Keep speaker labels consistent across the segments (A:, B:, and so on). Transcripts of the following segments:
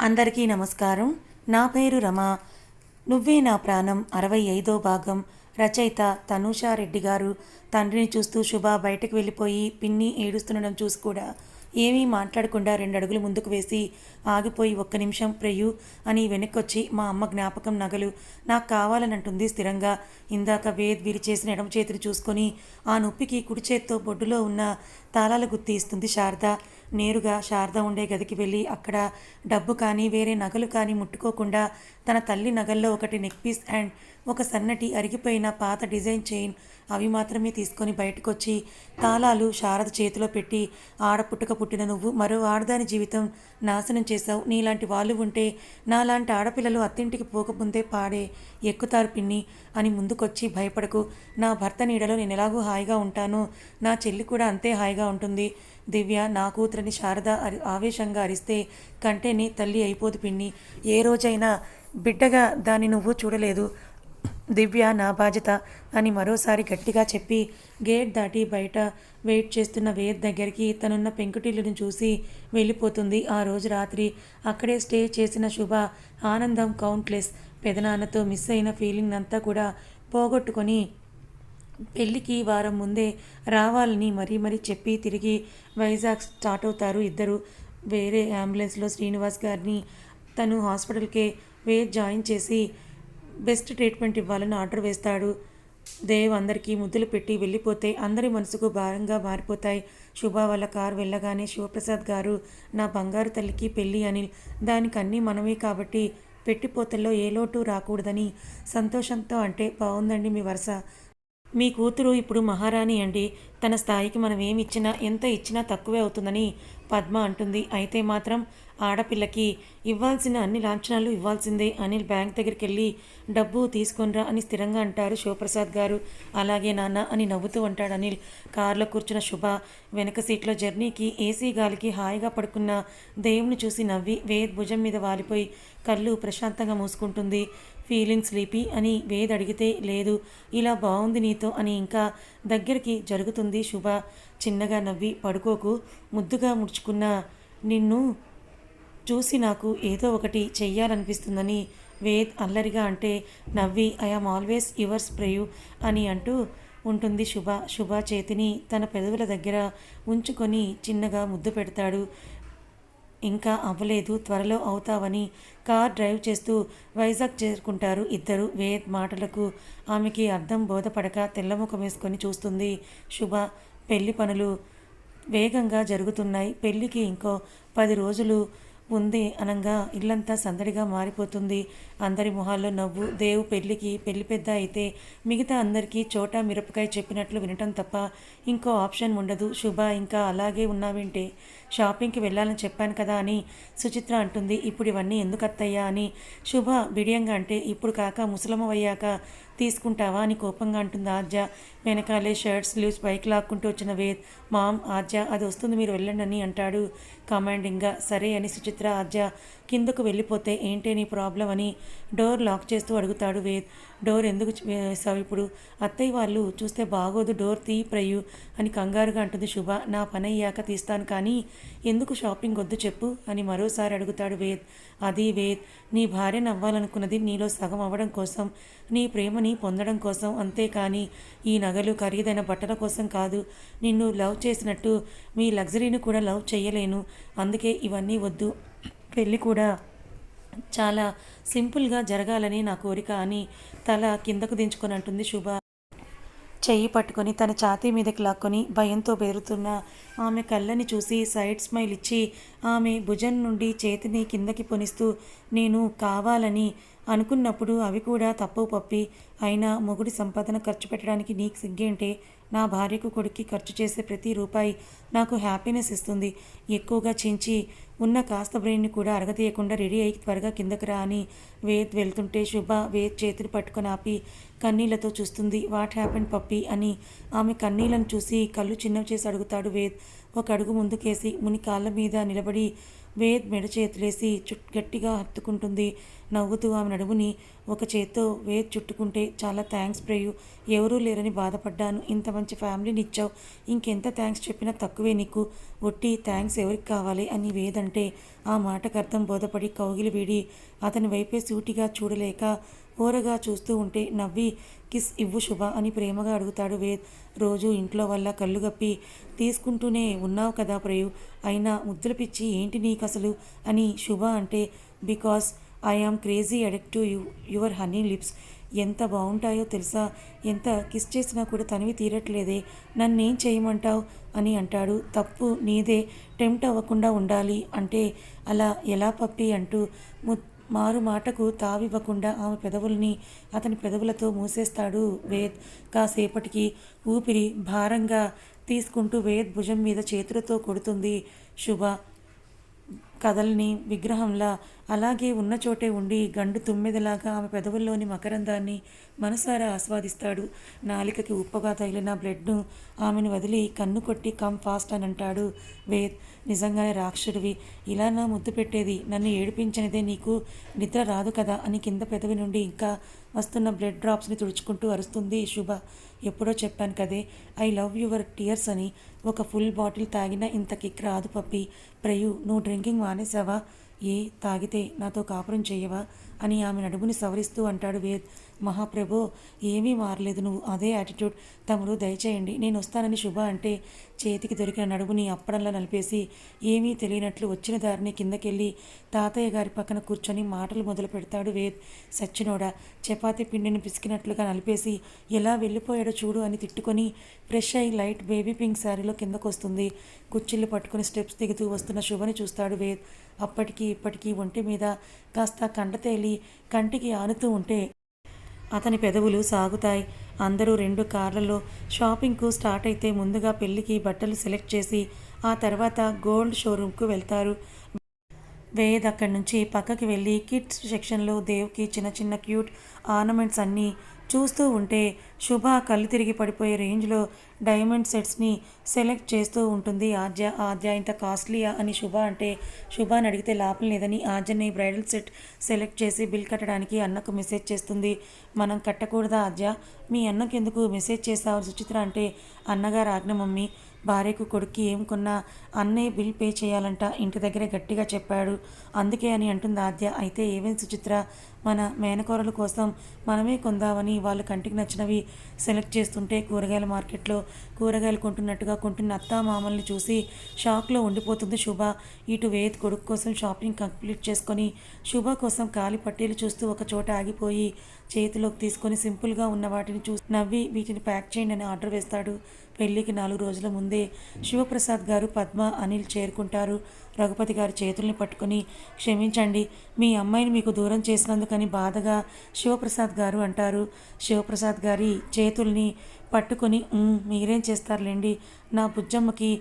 A: అందరికీ నమస్కారం. నా పేరు రమ. నువ్వే నా ప్రాణం. అరవై ఐదో భాగం. రచయిత తనూషారెడ్డి గారు. తండ్రిని చూస్తూ శుభ బయటకు వెళ్ళిపోయి పిన్ని ఏడుస్తుండడం చూసి కూడా ఏమీ మాట్లాడకుండా రెండు అడుగులు ముందుకు వేసి ఆగిపోయి ఒక్క నిమిషం ప్రియు అని వెనక్కొచ్చి మా అమ్మ జ్ఞాపకం నగలు. నాకు కావాలనంటుంది స్థిరంగా. ఇందాక వేద్ విరిచేసిన ఎడమ చేతిని చూసుకొని ఆ నొప్పికి కుడి చేత్తో బొడ్డులో ఉన్న తాళాల గుత్తి ఇస్తుంది శారద. నేరుగా శారద ఉండే గదికి వెళ్ళి అక్కడ డబ్బు కానీ వేరే నగలు కానీ ముట్టుకోకుండా తన తల్లి నగల్లో ఒకటి నెక్ పీస్ అండ్ ఒక సన్నటి అరిగిపోయిన పాత డిజైన్ చైన్ అవి మాత్రమే తీసుకొని బయటకొచ్చి తాళాలు శారద చేతిలో పెట్టి ఆడపుట్టుక పుట్టిన నువ్వు మరో ఆడదాని జీవితం నాశనం చేశావు. నీలాంటి వాళ్ళు ఉంటే నాలాంటి ఆడపిల్లలు అత్తింటికి పోకముందే పాడే ఎక్కుతారు పిన్ని అని ముందుకొచ్చి భయపడకు. నా భర్త నీడలో నేను ఎలాగూ హాయిగా ఉంటాను. నా చెల్లి కూడా అంతే హాయిగా ఉంటుంది. దివ్య నా కూతురని శారద అరి ఆవేశంగా అరిస్తే కంటేనే తల్లి అయిపోదు పిన్ని. ఏ రోజైనా బిడ్డగా దాన్ని నువ్వు చూడలేదు. దివ్య నా బాధ్యత అని మరోసారి గట్టిగా చెప్పి గేట్ దాటి బయట వెయిట్ చేస్తున్న వేద్ దగ్గరికి తనున్న పెంకుటిల్లును చూసి వెళ్ళిపోతుంది. ఆ రోజు రాత్రి అక్కడే స్టే చేసిన శుభ ఆనందం కౌంట్లెస్ పెదనాన్నతో మిస్ అయిన ఫీలింగ్ అంతా కూడా పోగొట్టుకొని పెళ్ళికి వారం ముందే రావాలని మరీ మరీ చెప్పి తిరిగి వైజాగ్ స్టార్ట్ అవుతారు ఇద్దరు. వేరే అంబులెన్స్లో శ్రీనివాస్ గారిని తను హాస్పిటల్కే వే జాయిన్ చేసి బెస్ట్ ట్రీట్మెంట్ ఇవ్వాలని ఆర్డర్ వేస్తాడు. దేవ్ అందరికీ ముద్దులు పెట్టి వెళ్ళిపోతే అందరి మనసుకు భారంగా మారిపోతాయి. శుభ వాళ్ళ కారు వెళ్ళగానే శివప్రసాద్ గారు నా బంగారు తల్లికి పెళ్ళి అని దానికి అన్నీ మనమే కాబట్టి పెట్టిపోతల్లో ఏ లోటు రాకూడదని సంతోషంతో అంటే బాగుందండి మీ వరుస. మీ కూతురు ఇప్పుడు మహారాణి అండి. తన స్థాయికి మనం ఏమి ఇచ్చినా ఎంత ఇచ్చినా తక్కువే అవుతుందని పద్మ అంటుంది. అయితే మాత్రం ఆడపిల్లకి ఇవ్వాల్సిన అన్ని లాంఛనాలు ఇవ్వాల్సిందే అనిల్ బ్యాంక్ దగ్గరికి వెళ్ళి డబ్బు తీసుకొనిరా అని స్థిరంగా అంటారు శివప్రసాద్ గారు. అలాగే నాన్న అని నవ్వుతూ అంటాడు అనిల్. కారులో కూర్చున్న శుభ వెనక సీట్లో జర్నీకి ఏసీ గాలికి హాయిగా పడుకున్న దేవుని చూసి నవ్వి వేద్ భుజం మీద వాలిపోయి కళ్ళు ప్రశాంతంగా మూసుకుంటుంది. ఫీలింగ్ స్లీపీ అని వేద్ అడిగితే లేదు ఇలా బాగుంది నీతో అని ఇంకా దగ్గరికి జరుగుతుంది శుభ. చిన్నగా నవ్వి పడుకోకు ముద్దుగా ముడుచుకున్న నిన్ను చూసి నాకు ఏదో ఒకటి చెయ్యాలనిపిస్తుందని వేద్ అల్లరిగా అంటే నవ్వి ఐఆమ్ ఆల్వేస్ యువర్స్ ప్రేయు అని అంటూ ఉంటుంది శుభ. శుభ చేతిని తన పెదవుల దగ్గర ఉంచుకొని చిన్నగా ముద్దు పెడతాడు. ఇంకా అవ్వలేదు త్వరలో అవుతావని కార్ డ్రైవ్ చేస్తూ వైజాగ్ చేరుకుంటారు ఇద్దరు. వేద్ మాటలకు ఆమెకి అర్థం బోధపడక తెల్లముఖం వేసుకొని చూస్తుంది. శుభ పెళ్ళి పనులు వేగంగా జరుగుతున్నాయి. పెళ్ళికి ఇంకో పది రోజులు ఉంది అనంగా ఇల్లంతా సందడిగా మారిపోతుంది. అందరి మొహాల్లో నవ్వు. దేవు పెళ్ళికి పెళ్ళి పెద్ద అయితే మిగతా అందరికీ చోట మిరపకాయ చెప్పినట్లు వినటం తప్ప ఇంకో ఆప్షన్ ఉండదు. శుభ ఇంకా అలాగే ఉన్నావేంటే? షాపింగ్కి వెళ్ళాలని చెప్పాను కదా అని సుచిత్ర అంటుంది. ఇప్పుడు ఇవన్నీ ఎందుకు అత్తయ్యా అని. శుభ బిడియంగా అంటే ఇప్పుడు కాక ముసలమవయ్యాక తీసుకుంటావా అని కోపంగా అంటుంది ఆద్య. వెనకాలే షర్ట్ స్లీవ్స్ పైకి లాక్కుంటూ వచ్చిన వేద్ మామ్ ఆద్య అది వస్తుంది మీరు వెళ్ళండి అని అంటాడు. కమాండింగ్గా సరే అని సుచిత్ర ఆద్య కిందకు వెళ్ళిపోతే ఏంటే నీ ప్రాబ్లం అని డోర్ లాక్ చేస్తూ అడుగుతాడు వేద్. డోర్ ఎందుకు వేసావు ఇప్పుడు? అత్తయ్య వాళ్ళు చూస్తే బాగోదు డోర్ తీ ప్రయు అని కంగారుగా అంటుంది శుభ. నా పని అయ్యాక తీస్తాను కానీ ఎందుకు షాపింగ్ వద్దు చెప్పు అని మరోసారి అడుగుతాడు వేద్. అది వేద్ నీ భార్య నవ్వాలనుకున్నది నీలో సగం అవ్వడం కోసం నీ ప్రేమని పొందడం కోసం అంతేకాని ఈ నగలు ఖరీదైన బట్టల కోసం కాదు. నిన్ను లవ్ చేసినట్టు మీ లగ్జరీని కూడా లవ్ చేయలేను అందుకే ఇవన్నీ వద్దు. పెళ్ళి కూడా చాలా సింపుల్గా జరగాలని నా కోరిక అని తల కిందకు దించుకొని అంటుంది శుభ. చెయ్యి పట్టుకొని తన ఛాతీ మీదకి లాక్కొని భయంతో బెదురుతున్న ఆమె కళ్ళని చూసి సైడ్ స్మైల్ ఇచ్చి ఆమె భుజం నుండి చేతిని కిందకి పొనిస్తూ నేను కావాలని అనుకున్నప్పుడు అవి కూడా తప్పు పప్పి. అయినా మొగుడి సంపాదన ఖర్చు పెట్టడానికి నీకు సిగ్గేంటే నా భార్యకు కొడుక్కి ఖర్చు చేసే ప్రతి రూపాయి నాకు హ్యాపీనెస్ ఇస్తుంది. ఎక్కువగా చించి ఉన్న కాస్త బ్రెయిన్ని కూడా అరగతీయకుండా రెడీ అయ్యి త్వరగా కిందకు రా అని వేద్ వెళ్తుంటే శుభ వేద్ చేతిని పట్టుకొని ఆపి కన్నీళ్ళతో చూస్తుంది. వాట్ హ్యాపెన్ పప్పి? అని ఆమె కన్నీళ్ళను చూసి కళ్ళు చిన్నవి చేసి అడుగుతాడు వేద్. ఒక అడుగు ముందుకేసి ముని కాళ్ళ మీద నిలబడి వేద్ మెడ చేతులేసి చుట్ గట్టిగా హత్తుకుంటుంది. నవ్వుతూ ఆమె నడుముని ఒక చేత్తో వేద్ చుట్టుకుంటే చాలా థ్యాంక్స్ ప్రేయు. ఎవరూ లేరని బాధపడ్డాను. ఇంత మంచి ఫ్యామిలీని ఇచ్చావు. ఇంకెంత థ్యాంక్స్ చెప్పినా తక్కువే నీకు. ఒట్టి థ్యాంక్స్ ఎవరికి కావాలి? అని వేదంటే ఆ మాటకు అర్థం బోధపడి కౌగిలి వీడి అతని వైపే సూటిగా చూడలేక ఓరగా చూస్తూ ఉంటే నవ్వి కిస్ ఇవ్వు శుభ అని ప్రేమగా అడుగుతాడు వేద్. రోజు ఇంట్లో వల్ల కళ్ళు గప్పి తీసుకుంటూనే ఉన్నావు కదా ప్రేయు. అయినా ముద్దుల పిచ్చి ఏంటి నీకు అసలు అని శుభ అంటే because I am crazy addict to you your honey lips ఎంత బాగుంటాయో తెలుసా? ఎంత కిస్ చేసినా కూడా తనివి తీరట్లేదే. నన్నేం చేయమంటావు? అని అంటాడు. తప్పు నీదే. టెంప్ట్ అవ్వకుండా ఉండాలి అంటే అలా ఎలా పప్పి అంటూ ము మారు మాటకు తావివ్వకుండా ఆమె పెదవుల్ని అతని పెదవులతో మూసేస్తాడు వేద్. కాసేపటికి ఊపిరి భారంగా తీసుకుంటూ వేద్ భుజం మీద చేతులతో కొడుతుంది. శుభ. కదల్ని విగ్రహంలా అలాగే ఉన్న చోటే ఉండి గండు తుమ్మెదలాగా ఆమె పెదవుల్లోని మకరందాన్ని మనసారా ఆస్వాదిస్తాడు. నాలికకి ఉప్పగా తగిలిన బ్లడ్ను ఆమెను వదిలి కన్ను కొట్టి కమ్ ఫాస్ట్ అని అంటాడు వేద్. నిజంగానే రాక్షుడివి ఇలా నా ముద్దు పెట్టేది నన్ను ఏడిపించనిదే నీకు నిద్ర రాదు కదా అని కింద పెదవి నుండి ఇంకా వస్తున్న బ్లడ్ డ్రాప్స్ని తుడుచుకుంటూ అరుస్తుంది శుభ. ఎప్పుడో చెప్పాను కదే ఐ లవ్ యువర్ టీయర్స్ అని ఒక ఫుల్ బాటిల్ తాగినా ఇంత కిక్ రాదు పప్పి. ప్రయు నువ్వు డ్రింకింగ్ మానేసావా? ఏ తాగితే నాతో కాపురం చేయవా? అని ఆమె నడుముని సవరిస్తూ అంటాడు వేద్. మహాప్రభు ఏమీ మారలేదు. నువ్వు అదే యాటిట్యూడ్ తమ్ముడు దయచేయండి. నేను వస్తానని శుభ అంటే చేతికి దొరికిన నడుముని అప్పడంలో నలిపేసి ఏమీ తెలియనట్లు వచ్చిన దారిని కిందకెళ్ళి తాతయ్య గారి పక్కన కూర్చొని మాటలు మొదలు పెడతాడు వేద్ సచ్చినోడ. చపాతీ పిండిని పిసికినట్లుగా నలిపేసి ఎలా వెళ్ళిపోయాడో చూడు అని తిట్టుకొని ఫ్రెష్ అయి లైట్ బేబీ పింక్ శారీలో కిందకు వస్తుంది కుర్చీలు పట్టుకుని స్టెప్స్ దిగుతూ వస్తున్న శుభని చూస్తాడు వేద్. అప్పటికి ఇప్పటికీ ఒంటి మీద కాస్త కండతేలి కంటికి ఆనుతూ ఉంటే అతని పెదవులు సాగుతాయి. అందరూ రెండు కార్లలో షాపింగ్కు స్టార్ట్ అయితే ముందుగా పెళ్ళికి బట్టలు సెలెక్ట్ చేసి ఆ తర్వాత గోల్డ్ షోరూమ్కు వెళ్తారు. వేద్ అక్కడి నుంచి పక్కకి వెళ్ళి కిడ్స్ సెక్షన్లో దేవ్కి చిన్న చిన్న క్యూట్ ఆర్నమెంట్స్ అన్నీ చూస్తూ ఉంటే శుభ కళ్ళు తిరిగి పడిపోయే రేంజ్లో డైమండ్ సెట్స్ని సెలెక్ట్ చేస్తూ ఉంటుంది ఆద్య. ఆద్య ఇంత కాస్ట్లీయా అని శుభ అంటే శుభని అడిగితే లాభం లేదని ఆద్యని బ్రైడల్ సెట్ సెలెక్ట్ చేసి బిల్ కట్టడానికి అన్నకు మెసేజ్ చేస్తుంది. మనం కట్టకూడదా ఆద్య? మీ అన్నకెందుకు మెసేజ్ చేసావు సుచిత్ర అంటే అన్నగారు ఆజ్ఞ మమ్మీ భార్యకు కొడుక్కి ఏం కొన్నా అన్నే బిల్ పే చేయాలంట. ఇంటి దగ్గరే గట్టిగా చెప్పాడు. అందుకే అని అంటుంది ఆద్య. అయితే ఏమేం సుచిత్ర? మన మేనకూరల కోసం మనమే కొందామని వాళ్ళు కంటికి నచ్చినవి సెలెక్ట్ చేస్తుంటే కూరగాయల మార్కెట్లో కూరగాయలు కొంటున్నట్టుగా కొంటున్న అత్తా మామల్ని చూసి షాక్లో ఉండిపోతుంది శుభ. ఇటు వేద్ కొడుకు కోసం షాపింగ్ కంప్లీట్ చేసుకొని శుభ కోసం కాలి పట్టీలు చూస్తూ ఒక చోట ఆగిపోయి చేతిలోకి తీసుకొని సింపుల్గా ఉన్న వాటిని చూసి నవ్వి వీటిని ప్యాక్ చేయండి అని ఆర్డర్ వేస్తాడు. పెళ్ళికి నాలుగు రోజుల ముందే శివప్రసాద్ గారు పద్మ అనిల్ చేరుకుంటారు. రఘుపతి గారి చేతుల్ని పట్టుకొని క్షమించండి మీ అమ్మాయిని మీకు దూరం చేసినందుకని బాధగా శివప్రసాద్ గారు అంటారు. శివప్రసాద్ గారి చేతుల్ని పట్టుకొని మీరేం చేస్తారులేండి నా బుజ్జమ్మకి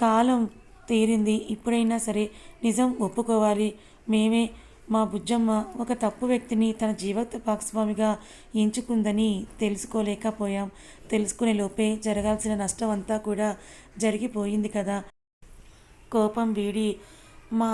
A: కాలం తీరింది ఇప్పుడైనా సరే నిజం ఒప్పుకోవాలి మేమే మా బుజ్జమ్మ ఒక తప్పు వ్యక్తిని తన జీవిత భాగస్వామిగా ఎంచుకుందని తెలుసుకోలేకపోయాం. తెలుసుకునే లోపే జరగాల్సిన నష్టం అంతా కూడా జరిగిపోయింది కదా. కోపం వీడి మా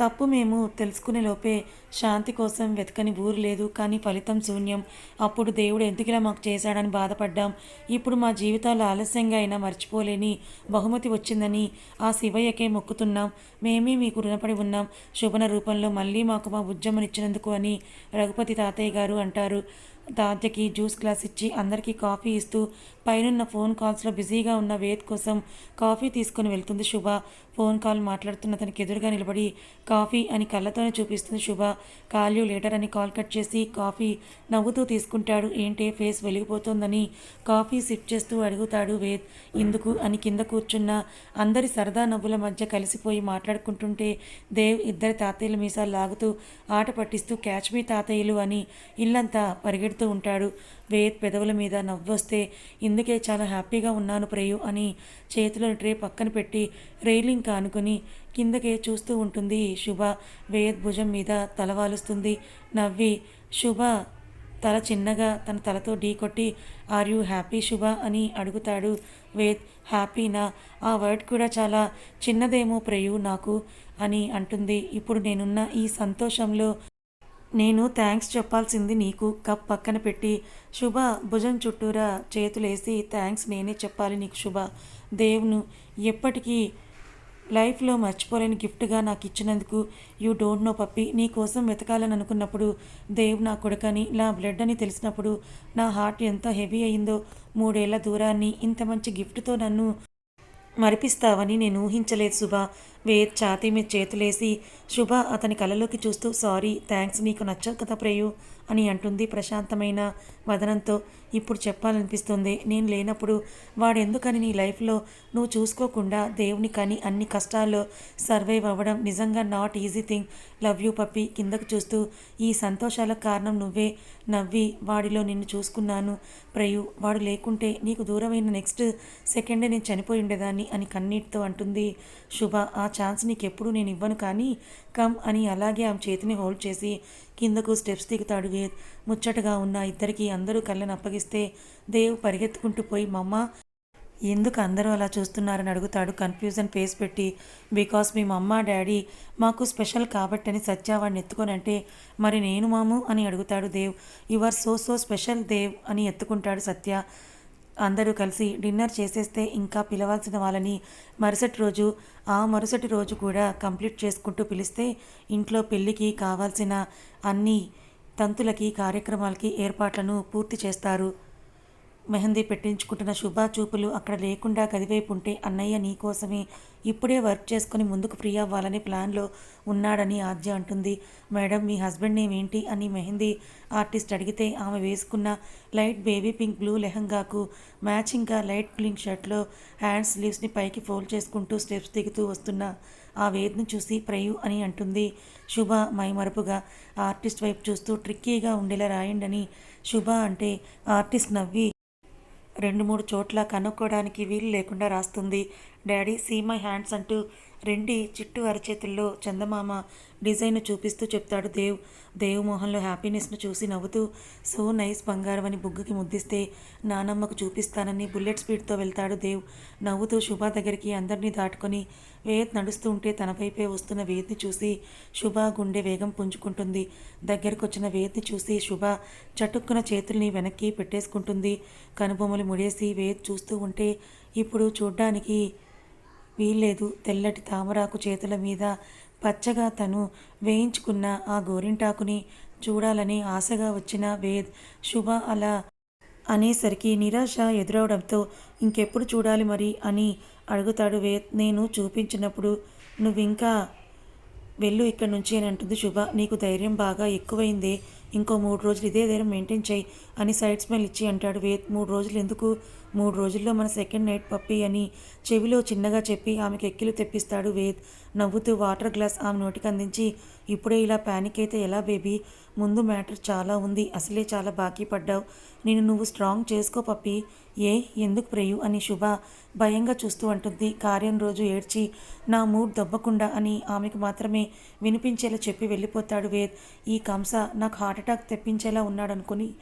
A: తప్పు మేము తెలుసుకునే లోపే శాంతి కోసం వెతకని ఊరు లేదు కానీ ఫలితం శూన్యం. అప్పుడు దేవుడు ఎందుకులా మాకు చేశాడని బాధపడ్డాం. ఇప్పుడు మా జీవితాలు ఆలస్యంగా అయినా మర్చిపోలేని బహుమతి వచ్చిందని ఆ శివయ్యకే మొక్కుతున్నాం. మేమే మీకు రుణపడి ఉన్నాం. శుభన రూపంలో మళ్ళీ మాకు మా ఉద్యమనిచ్చినందుకు అని రఘుపతి తాతయ్య గారు అంటారు. తాతయ్యకి జ్యూస్ గ్లాస్ ఇచ్చి అందరికీ కాఫీ ఇస్తూ పైనున్న ఫోన్ కాల్స్లో బిజీగా ఉన్న వేద్ కోసం కాఫీ తీసుకొని వెళ్తుంది శుభ. ఫోన్ కాల్ మాట్లాడుతున్న అతనికి ఎదురుగా నిలబడి కాఫీ అని కళ్ళతోనే చూపిస్తుంది Shubha. Call you later later అని కాల్ కట్ చేసి కాఫీ నవ్వుతూ తీసుకుంటాడు. ఏంటే ఫేస్ వెలిగిపోతుందని కాఫీ సిప్ చేస్తూ అడుగుతాడు వేద్. ఇందుకు అని కింద కూర్చున్న అందరి సరదా నవ్వుల మధ్య కలిసిపోయి మాట్లాడుకుంటుంటే దేవ్ ఇద్దరి తాతయ్యల మీసాలు లాగుతూ ఆట పట్టిస్తూ క్యాచ్ మీ తాతయ్యలు అని ఇల్లంతా పరిగెడుతూ ఉంటాడు. వేద్ పెదవుల మీద నవ్వొస్తే ఇందుకే చాలా హ్యాపీగా ఉన్నాను ప్రేయు అని చేతిలో ట్రే పక్కన పెట్టి రైలింగ్ కానుకొని కిందకే చూస్తూ ఉంటుంది శుభ. వేద్ భుజం మీద తలవాలుస్తుంది నవ్వి శుభ తల చిన్నగా తన తలతో ఢీ కొట్టి ఆర్ యూ హ్యాపీ శుభ అని అడుగుతాడు వేద్. హ్యాపీనా ఆ వర్డ్ కూడా చాలా చిన్నదేమో ప్రేయు నాకు అని అంటుంది. ఇప్పుడు నేనున్న ఈ సంతోషంలో నేను థ్యాంక్స్ చెప్పాల్సింది నీకు. కప్ పక్కన పెట్టి శుభ భుజం చుట్టూరా చేతులేసి థ్యాంక్స్ నేనే చెప్పాలి నీకు శుభ. దేవును ఎప్పటికీ లైఫ్లో మర్చిపోలేని గిఫ్ట్గా నాకు ఇచ్చినందుకు యూ డోంట్ నో పప్పి. నీ కోసం వెతకాలని అనుకున్నప్పుడు దేవ్ నా కొడుకని నా బ్లడ్ అని తెలిసినప్పుడు నా హార్ట్ ఎంత హెవీ అయిందో మూడేళ్ళ దూరాన్ని ఇంత మంచి గిఫ్ట్తో నన్ను మరిపిస్తావని నేను ఊహించలేదు శుభ వేద్ ఛాతీ మీద చేతులేసి శుభ అతని కళ్ళలోకి చూస్తూ సారీ థ్యాంక్స్ నీకు నచ్చదు కదా ప్రేయు? అని అంటుంది ప్రశాంతమైన వదనంతో ఇప్పుడు చెప్పాలనిపిస్తుంది నేను లేనప్పుడు వాడెందుకని నీ లైఫ్లో? నువ్వు చూసుకోకుండా దేవుని కని అన్ని కష్టాల్లో సర్వైవ్ అవ్వడం నిజంగా not easy thing. Love you పప్పి. కిందకు చూస్తూ ఈ సంతోషాలకు కారణం నువ్వే. నవ్వి వాడిలో నిన్ను చూసుకున్నాను. ప్రయు వాడు లేకుంటే నీకు దూరమైన నెక్స్ట్ సెకండే నేను చనిపోయి ఉండేదాన్ని అని కన్నీటితో అంటుంది శుభ. ఆ ఛాన్స్ నీకెప్పుడు నేను ఇవ్వను కానీ కమ్ అని అలాగే ఆమె చేతిని హోల్డ్ చేసి కిందకు స్టెప్స్ దిగుతాడు వేద్ ముచ్చటగా ఉన్న ఇద్దరికి అందరూ కళ్ళని అప్పగిస్తే దేవ్ పరిగెత్తుకుంటూ పోయి మమ్మ ఎందుకు అందరూ అలా చూస్తున్నారని అడుగుతాడు. కన్ఫ్యూజన్ ఫేస్ పెట్టి బికాస్ మీ మమ్మ డాడీ మాకు స్పెషల్ కాబట్టని సత్య వాడిని ఎత్తుకొని అంటే మరి నేను మాము? అని అడుగుతాడు Dev. You are so so special Dev అని ఎత్తుకుంటాడు సత్య. అందరూ కలిసి డిన్నర్ చేసేస్తే ఇంకా పిలవాల్సిన వాళ్ళని మరుసటి రోజు ఆ మరుసటి రోజు కూడా కంప్లీట్ చేసుకుంటూ పిలిస్తే ఇంట్లో పెళ్ళికి కావాల్సిన అన్ని తంతులకి కార్యక్రమాలకి ఏర్పాట్లను పూర్తి చేస్తారు. మెహందీ పెట్టించుకుంటున్న శుభా చూపులు అక్కడ లేకుండా గదివైపు ఉంటే అన్నయ్య నీకోసమే ఇప్పుడే వర్క్ చేసుకుని ముందుకు ఫ్రీ అవ్వాలని ప్లాన్లో ఉన్నాడని ఆద్య అంటుంది. మేడం మీ హస్బెండ్ నేమ్ ఏంటి అని మెహందీ ఆర్టిస్ట్ అడిగితే ఆమె వేసుకున్న లైట్ బేబీ పింక్ బ్లూ లెహంగాకు మ్యాచింగ్గా లైట్ పింక్ షర్ట్లో హ్యాండ్ స్లీవ్స్ని పైకి ఫోల్డ్ చేసుకుంటూ స్టెప్స్ దిగుతూ వస్తున్న ఆ వేద్ని చూసి ప్రయు అని అంటుంది. శుభ మైమరుపుగా ఆర్టిస్ట్ వైపు చూస్తూ ట్రిక్కీగా ఉండేలా రాయండని శుభ అంటే ఆర్టిస్ట్ నవ్వి రెండు మూడు చోట్ల కనుక్కోవడానికి వీలు లేకుండా రాస్తుంది. డాడీ సీ మై హ్యాండ్స్ అంటూ రెండి చిట్టు అరచేతుల్లో చందమామ డిజైన్ చూపిస్తూ చెప్తాడు దేవ్. దేవ్ మోహన్లో హ్యాపీనెస్ను చూసి నవ్వుతూ సో నైస్ బంగారం అని బుగ్గకి ముద్దిస్తే నానమ్మకు చూపిస్తానని బుల్లెట్ స్పీడ్తో వెళ్తాడు దేవ్. నవ్వుతూ శుభ దగ్గరికి అందరినీ దాటుకొని వేద్ నడుస్తూ ఉంటే తన వైపే వస్తున్న వేద్ని చూసి శుభ గుండె వేగం పుంజుకుంటుంది. దగ్గరకు వచ్చిన వేద్ని చూసి శుభ చటుక్కున చేతుల్ని వెనక్కి పెట్టేసుకుంటుంది. కనుబొమ్మలు ముడేసి వేద్ చూస్తూ ఉంటే ఇప్పుడు చూడ్డానికి వీల్లేదు తెల్లటి తామరాకు చేతుల మీద పచ్చగా తను వేయించుకున్న ఆ గోరింటాకుని చూడాలని ఆశగా వచ్చిన వేద్ శుభ అలా అనేసరికి నిరాశ ఎదురవడంతో ఇంకెప్పుడు చూడాలి మరి అని అడుగుతాడు వేద్. నేను చూపించినప్పుడు నువ్వు ఇంకా వెళ్ళు ఇక్కడి నుంచి అని అంటుంది శుభ. నీకు ధైర్యం బాగా ఎక్కువైందే ఇంకో మూడు రోజులు ఇదే ధైర్యం మెయింటైన్ చేయి అని సైడ్ స్మెల్ ఇచ్చి అంటాడు వేద్. మూడు రోజులు ఎందుకు మూడు రోజుల్లో మన సెకండ్ నైట్ పప్పి అని చెవిలో చిన్నగా చెప్పి ఆమెకు ఎక్కిలు తెప్పిస్తాడు వేద్. నవ్వుతూ వాటర్ గ్లాస్ ఆమె నోటికి అందించి ఇప్పుడే ఇలా ప్యానిక్ అయితే ఎలా బేబీ? ముందు మ్యాటర్ చాలా ఉంది అసలే చాలా బాకీ పడ్డావు. నేను నువ్వు స్ట్రాంగ్ చేసుకో పప్పి. ఏ? ఎందుకు ప్రేయు? అని శుభ భయంగా చూస్తూ అంటుంది. కార్యం రోజు ఏడ్చి నా మూడ్ దెబ్బకుండా అని ఆమెకు మాత్రమే వినిపించేలా చెప్పి వెళ్ళిపోతాడు వేద్. ఈ కంస నాకు హార్ట్ అటాక్ తెప్పించేలా ఉన్నాడనుకుని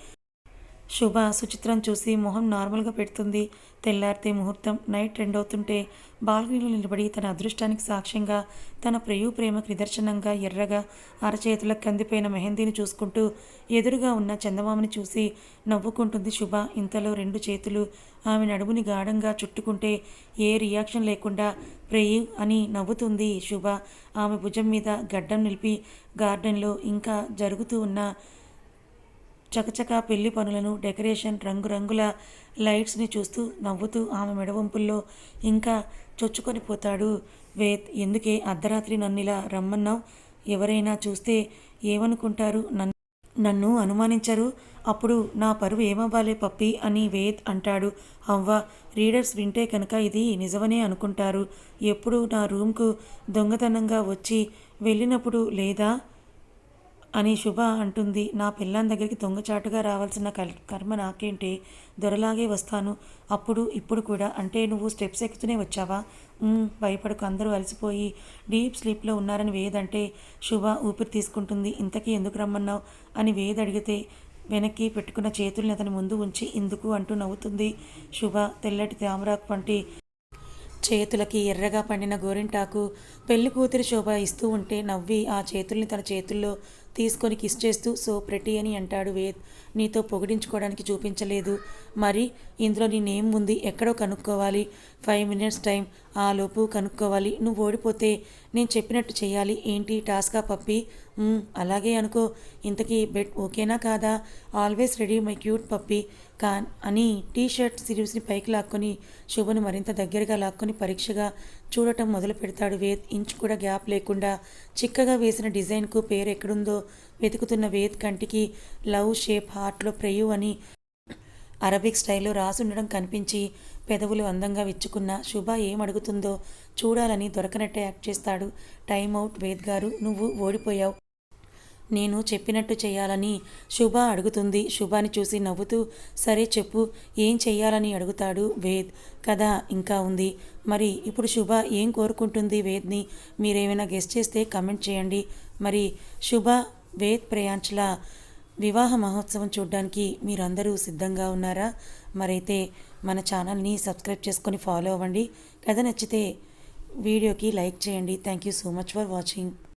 A: శుభ సుచిత్రం చూసి మొహం నార్మల్గా పెడుతుంది. తెల్లారితే ముహూర్తం నైట్ రెండవుతుంటే బాల్కనీలో నిలబడి తన అదృష్టానికి సాక్ష్యంగా తన ప్రియు ప్రేమకు నిదర్శనంగా ఎర్రగా అరచేతులకు కందిపోయిన మెహందీని చూసుకుంటూ ఎదురుగా ఉన్న చందమామని చూసి నవ్వుకుంటుంది శుభ. ఇంతలో రెండు చేతులు ఆమె నడుముని గాఢంగా చుట్టుకుంటే ఏ రియాక్షన్ లేకుండా ప్రేయు అని నవ్వుతుంది శుభ. ఆమె భుజం మీద గడ్డం నిలిపి గార్డెన్లో ఇంకా జరుగుతూ ఉన్న చకచకా పెళ్ళి పనులను డెకరేషన్ రంగురంగుల లైట్స్ని చూస్తూ నవ్వుతూ ఆమె మెడవంపుల్లో ఇంకా చొచ్చుకొని పోతాడు. వేద్ ఎందుకే అర్ధరాత్రి నన్ను ఇలా రమ్మన్నావు? ఎవరైనా చూస్తే ఏమనుకుంటారు? నన్ను నన్ను అనుమానించరు? అప్పుడు నా పరువు ఏమవ్వాలే పప్పి అని వేద్ అంటాడు. అవ్వ రీడర్స్ వింటే కనుక ఇది నిజమనే అనుకుంటారు. ఎప్పుడు నా రూమ్కు దొంగతనంగా వచ్చి వెళ్ళినప్పుడు లేదా? అని శుభ అంటుంది. నా పిల్లం దగ్గరికి దొంగచాటుగా రావాల్సిన కర్మ నాకేంటి? దొరలాగే వస్తాను. అప్పుడు ఇప్పుడు కూడా అంటే నువ్వు స్టెప్స్ ఎక్కుతూనే వచ్చావా? భయపడకు. అందరూ అలసిపోయి డీప్ స్లీప్లో ఉన్నారని వేదంటే శుభ ఊపిరి తీసుకుంటుంది. ఇంతకీ ఎందుకు రమ్మన్నావు? అని వేద్ అడిగితే వెనక్కి పెట్టుకున్న చేతుల్ని అతని ముందు ఉంచి ఇందుకు అంటూ నవ్వుతుంది శుభ. తెల్లటి తామరాకు వంటి చేతులకి ఎర్రగా పండిన గోరింటాకు పెళ్ళి కూతురి శోభ ఇస్తూ ఉంటే నవ్వి ఆ చేతుల్ని తన చేతుల్లో తీసుకొని కిస్ చేస్తూ సో ప్రెటీ అని అంటాడు వేద్ నీతో పొగిడించుకోవడానికి చూపించలేదు. మరి ఇందులో నేనేం నేమ్ ఉంది? ఎక్కడో కనుక్కోవాలి. ఫైవ్ మినిట్స్ టైం ఆ లోపు కనుక్కోవాలి. నువ్వు ఓడిపోతే నేను చెప్పినట్టు చేయాలి ఏంటి టాస్కా పప్పి? అలాగే అనుకో. ఇంతకీ బెట్ ఓకేనా కాదా? ఆల్వేస్ రెడీ మై క్యూట్ పప్పి. కా అని టీ షర్ట్ సిరీస్ని పైకి లాక్కొని శుభను మరింత దగ్గరగా లాక్కొని పరీక్షగా చూడటం మొదలు పెడతాడు. వేద్ ఇంచు కూడా గ్యాప్ లేకుండా చిక్కగా వేసిన డిజైన్కు పేరు ఎక్కడుందో వెతుకుతున్న వేద్ కంటికి లవ్ షేప్ హార్ట్లో ప్రేయు అని అరబిక్ స్టైల్లో రాసుండడం కనిపించి పెదవులు అందంగా విచ్చుకున్న శుభ ఏం అడుగుతుందో చూడాలని దొరకనట్టే యాక్ట్ చేస్తాడు. టైం అవుట్ వేద్ గారు నువ్వు ఓడిపోయావు. నేను చెప్పినట్టు చేయాలని శుభ అడుగుతుంది. శుభాని చూసి నవ్వుతూ సరే చెప్పు ఏం చెయ్యాలని అడుగుతాడు వేద్. కథ ఇంకా ఉంది. మరి ఇప్పుడు శుభ ఏం కోరుకుంటుంది వేద్ని? మీరేమైనా గెస్ట్ చేస్తే కమెంట్ చేయండి. మరి శుభ వేద్ ప్రయాంచ్ల వివాహ మహోత్సవం చూడడానికి మీరందరూ సిద్ధంగా ఉన్నారా? మరైతే మన ఛానల్ని సబ్స్క్రైబ్ చేసుకొని ఫాలో అవ్వండి. కథ నచ్చితే వీడియోకి లైక్ చేయండి. Thank you so much for watching.